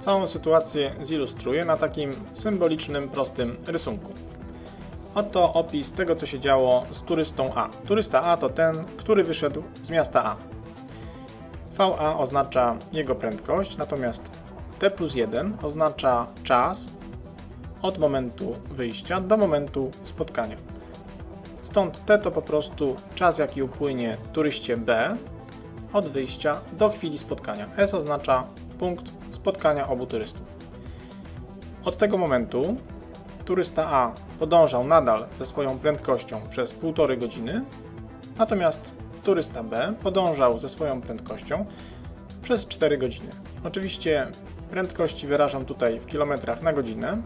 Całą sytuację zilustruję na takim symbolicznym, prostym rysunku. Oto opis tego, co się działo z turystą A. Turysta A to ten, który wyszedł z miasta A. VA oznacza jego prędkość, natomiast T plus 1 oznacza czas od momentu wyjścia do momentu spotkania. Stąd T to po prostu czas, jaki upłynie turyście B od wyjścia do chwili spotkania. S oznacza punkt spotkania obu turystów. Od tego momentu turysta A podążał nadal ze swoją prędkością przez półtorej godziny, natomiast turysta B podążał ze swoją prędkością przez 4 godziny. Oczywiście prędkości wyrażam tutaj w kilometrach na godzinę,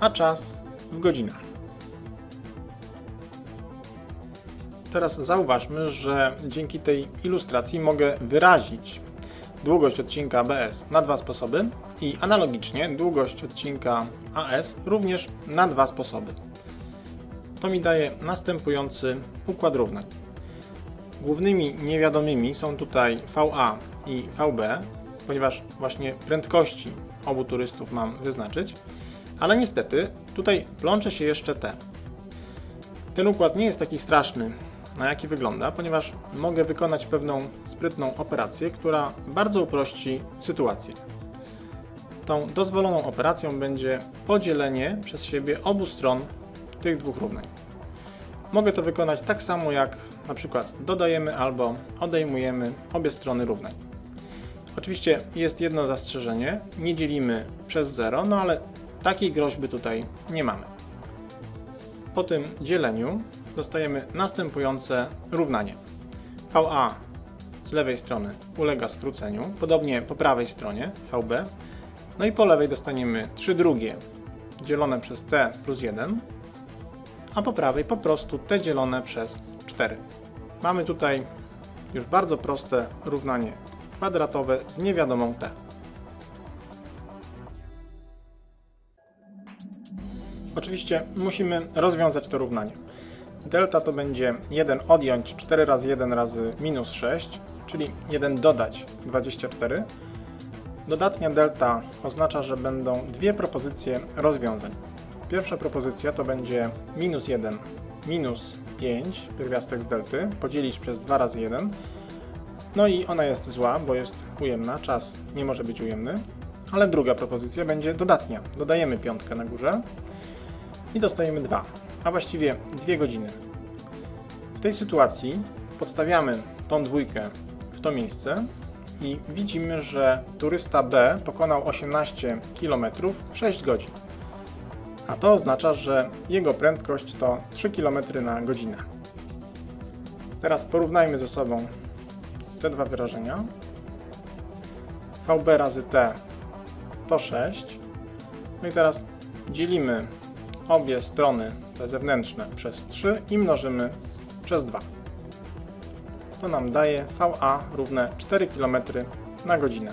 a czas w godzinach. Teraz zauważmy, że dzięki tej ilustracji mogę wyrazić długość odcinka BS na dwa sposoby i analogicznie długość odcinka AS również na dwa sposoby. To mi daje następujący układ równań. Głównymi niewiadomymi są tutaj VA i VB, ponieważ właśnie prędkości obu turystów mam wyznaczyć, ale niestety tutaj plącze się jeszcze T. Ten układ nie jest taki straszny, na jaki wygląda, ponieważ mogę wykonać pewną sprytną operację, która bardzo uprości sytuację. Tą dozwoloną operacją będzie podzielenie przez siebie obu stron tych dwóch równań. Mogę to wykonać tak samo jak na przykład dodajemy albo odejmujemy obie strony równań. Oczywiście jest jedno zastrzeżenie, nie dzielimy przez 0, no ale takiej groźby tutaj nie mamy. Po tym dzieleniu dostajemy następujące równanie. VA z lewej strony ulega skróceniu, podobnie po prawej stronie VB, no i po lewej dostaniemy 3 drugie dzielone przez t plus 1, a po prawej po prostu t dzielone przez 4. Mamy tutaj już bardzo proste równanie kwadratowe z niewiadomą t. Oczywiście musimy rozwiązać to równanie. Delta to będzie 1 odjąć 4 razy 1 razy minus 6, czyli 1 dodać 24. Dodatnia delta oznacza, że będą dwie propozycje rozwiązań. Pierwsza propozycja to będzie minus 1 minus 5 pierwiastek z delty podzielić przez 2 razy 1. No i ona jest zła, bo jest ujemna, czas nie może być ujemny. Ale druga propozycja będzie dodatnia. Dodajemy piątkę na górze i dostajemy 2, a właściwie 2 godziny. W tej sytuacji podstawiamy tą dwójkę w to miejsce i widzimy, że turysta B pokonał 18 km w 6 godzin. A to oznacza, że jego prędkość to 3 km na godzinę. Teraz porównajmy ze sobą te dwa wyrażenia. VB razy T to 6. No i teraz dzielimy obie strony, te zewnętrzne, przez 3 i mnożymy przez 2. To nam daje VA równe 4 km na godzinę.